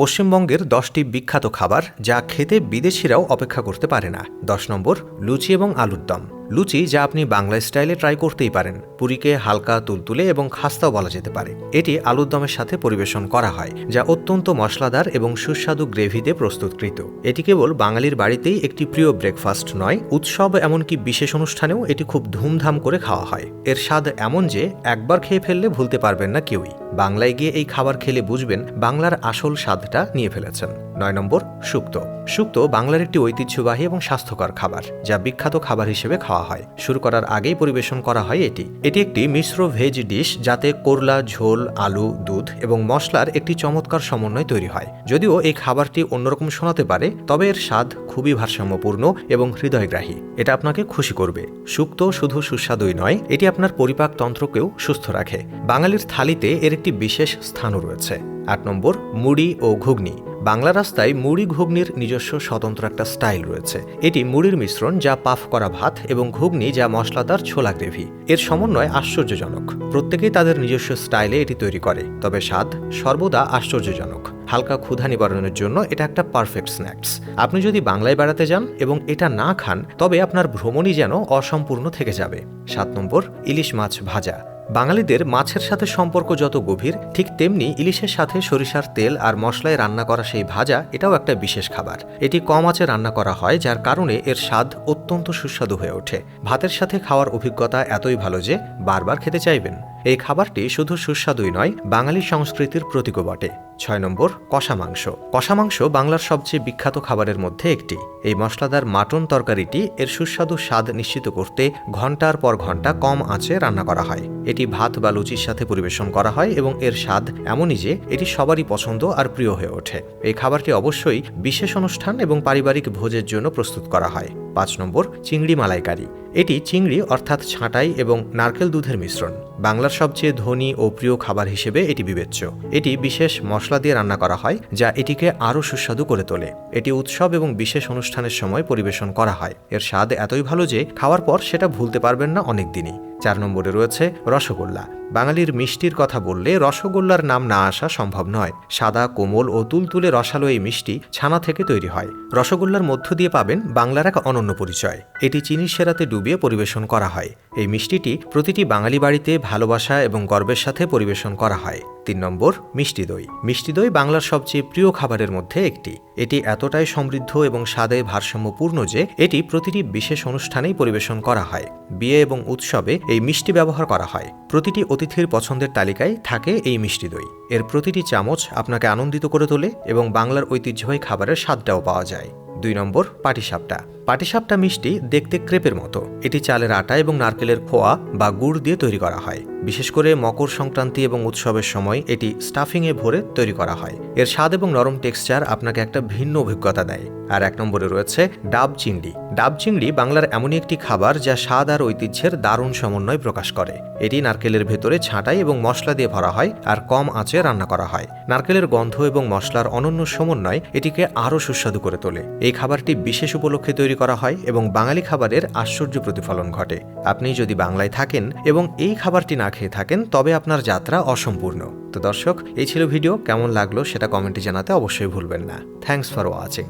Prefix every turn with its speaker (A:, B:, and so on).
A: পশ্চিমবঙ্গের দশটি বিখ্যাত খাবার যা খেতে বিদেশিরাও অপেক্ষা করতে পারে না। দশ নম্বর, লুচি এবং আলুর দম। লুচি যা আপনি বাংলা স্টাইলে ট্রাই করতেই পারেন। পুরীকে হালকা তুলতুলে এবং খাস্তাও বলা যেতে পারে। এটি আলুর দমের সাথে পরিবেশন করা হয়, যা অত্যন্ত মশলাদার এবং সুস্বাদু গ্রেভিতে প্রস্তুতকৃত। এটি কেবল বাঙালির বাড়িতেই একটি প্রিয় ব্রেকফাস্ট নয়, উৎসব এমনকি বিশেষ অনুষ্ঠানেও এটি খুব ধুমধাম করে খাওয়া হয়। এর স্বাদ এমন যে, একবার খেয়ে ফেললে ভুলতে পারবেন না কেউই। বাংলায় গিয়ে এই খাবার খেলে বুঝবেন বাংলার আসল স্বাদটা নিয়ে ফেলেছেন। নয় নম্বর শুক্তো শুক্তো বাংলার একটি ঐতিহ্যবাহী এবং স্বাস্থ্যকর খাবার, যা বিখ্যাত খাবার হিসেবে খাওয়া হয়। শুরু করার আগেই পরিবেশন করা হয় এটি। এটি একটি মিশ্র ভেজ ডিশ যাতে করলা, ঝোল, আলু, দুধ এবং মশলার একটি চমৎকার সমন্বয় তৈরি হয়। যদিও এই খাবারটি অন্যরকম শোনাতে পারে, তবে এর স্বাদ খুবই ভারসাম্যপূর্ণ এবং হৃদয়গ্রাহী। এটা আপনাকে খুশি করবে। শুক্তো শুধু সুস্বাদুই নয়, এটি আপনার পরিপাক তন্ত্রকেও সুস্থ রাখে। বাঙালির থালিতে এর একটি বিশেষ স্থানও রয়েছে। আট নম্বর, মুড়ি ও ঘুগনি। বাংলা রাস্তায় মুড়ি ঘুগনির নিজস্ব স্বতন্ত্র একটা স্টাইল রয়েছে। এটি মুড়ির মিশ্রণ যা পাফ করা ভাত এবং ঘুগনি যা মশলাদার ছোলা গ্রেভি। এর সমন্বয় আশ্চর্যজনক। প্রত্যেকেই তাদের নিজস্ব স্টাইলে এটি তৈরি করে, তবে স্বাদ সর্বদা আশ্চর্যজনক। হালকা ক্ষুধা নিবারণের জন্য এটা একটা পারফেক্ট স্ন্যাক্স আপনি যদি বাংলায় বেড়াতে যান এবং এটা না খান, তবে আপনার ভ্রমণই যেন অসম্পূর্ণ থেকে যাবে। সাত নম্বর, ইলিশ মাছ ভাজা। বাঙালিদের মাছের সাথে সম্পর্ক যত গভীর, ঠিক তেমনি ইলিশের সাথে সরিষার তেল আর মশলায় রান্না করা সেই ভাজা, এটাও একটা বিশেষ খাবার। এটি কম আঁচে রান্না করা হয়, যার কারণে এর স্বাদ অত্যন্ত সুস্বাদু হয়ে ওঠে। ভাতের সাথে খাওয়ার অভিজ্ঞতা এতই ভালো যে বারবার খেতে চাইবেন। এই খাবারটি শুধু সুস্বাদুই নয়, বাঙালি সংস্কৃতির প্রতীকও বটে। ছয় নম্বর, কষা মাংস। কষা মাংস বাংলার সবচেয়ে বিখ্যাত খাবারের মধ্যে একটি। এই মশলাদার মাটন তরকারিটি এর সুস্বাদু স্বাদ নিশ্চিত করতে ঘণ্টার পর ঘণ্টা কম আঁচে রান্না করা হয়। এটি ভাত বা লুচির সাথে পরিবেশন করা হয় এবং এর স্বাদ এমনই যে এটি সবারই পছন্দ আর প্রিয় হয়ে ওঠে। এই খাবারটি অবশ্যই বিশেষ অনুষ্ঠান এবং পারিবারিক ভোজের জন্য প্রস্তুত করা হয়। পাঁচ নম্বর, চিংড়ি মালাইকারি। এটি চিংড়ি অর্থাৎ ছাঁটাই এবং নারকেল দুধের মিশ্রণ। বাংলার সবচেয়ে ধনী ও প্রিয় খাবার হিসেবে এটি বিবেচ্য। এটি বিশেষ মশলা দিয়ে রান্না করা হয়, যা এটিকে আরও সুস্বাদু করে তোলে। এটি উৎসব এবং বিশেষ অনুষ্ঠানের সময় পরিবেশন করা হয়। এর স্বাদ এতই ভালো যে, খাওয়ার পর সেটা ভুলতে পারবেন না অনেক দিনই চার নম্বরে রয়েছে রসগোল্লা। বাঙালির মিষ্টির কথা বললে রসগোল্লার নাম না আসা সম্ভব নয়। সাদা, কোমল ও তুলতুলে রসালো এই মিষ্টি ছানা থেকে তৈরি হয়। রসগোল্লার মধ্য দিয়ে পাবেন বাংলার এক অনন্য পরিচয়। এটি চিনির সেরাতে ডুবিয়ে পরিবেশন করা হয়। এই মিষ্টিটি প্রতিটি বাঙালি বাড়িতে ভালোবাসা এবং গর্বের সাথে পরিবেশন করা হয়। তিন নম্বর, মিষ্টি দই। মিষ্টি দই বাংলার সবচেয়ে প্রিয় খাবারের মধ্যে একটি। এটি এতটাই সমৃদ্ধ এবং স্বাদে ভারসাম্যপূর্ণ যে এটি প্রতিটি বিশেষ অনুষ্ঠানেই পরিবেশন করা হয়। বিয়ে এবং উৎসবে এই মিষ্টি ব্যবহার করা হয়। প্রতিটি অতিথির পছন্দের তালিকায় থাকে এই মিষ্টি দই। এর প্রতিটি চামচ আপনাকে আনন্দিত করে তোলে এবং বাংলার ঐতিহ্যবাহী খাবারের স্বাদটাও পাওয়া যায়। দুই নম্বর পাটিসাপটা। পাটিসাপটা মিষ্টি দেখতে ক্রেপের মতো। এটি চালের আটা এবং নারকেলের খোয়া বা গুড় দিয়ে তৈরি করা হয়। বিশেষ করে মকর সংক্রান্তি এবং উৎসবের সময় এটি স্টাফিংয়ে ভরে তৈরি করা হয়। এর স্বাদ এবং নরম টেক্সচার আপনাকে একটা ভিন্ন অভিজ্ঞতা দেয়। আর এক নম্বরে রয়েছে ডাব চিংড়ি। ডাব চিংড়ি বাংলার এমনই একটি খাবার যা স্বাদ আর ঐতিহ্যের দারুণ সমন্বয় প্রকাশ করে। এটি নারকেলের ভেতরে ছাঁটাই এবং মশলা দিয়ে ভরা হয় আর কম আঁচে রান্না করা হয়। নারকেলের গন্ধ এবং মশলার অনন্য সমন্বয় এটিকে আরও সুস্বাদু করে তোলে। এই খাবারটি বিশেষ উপলক্ষে তৈরি করা হয় এবং বাঙালি খাবারের আশ্চর্য প্রতিফলন ঘটে। আপনি যদি বাংলায় থাকেন এবং এই খাবারটি না খেয়ে থাকেন, তবে আপনার যাত্রা অসম্পূর্ণ। তো দর্শক, এই ছিল ভিডিও। কেমন লাগল সেটা কমেন্টে জানাতে অবশ্যই ভুলবেন না। Thanks for watching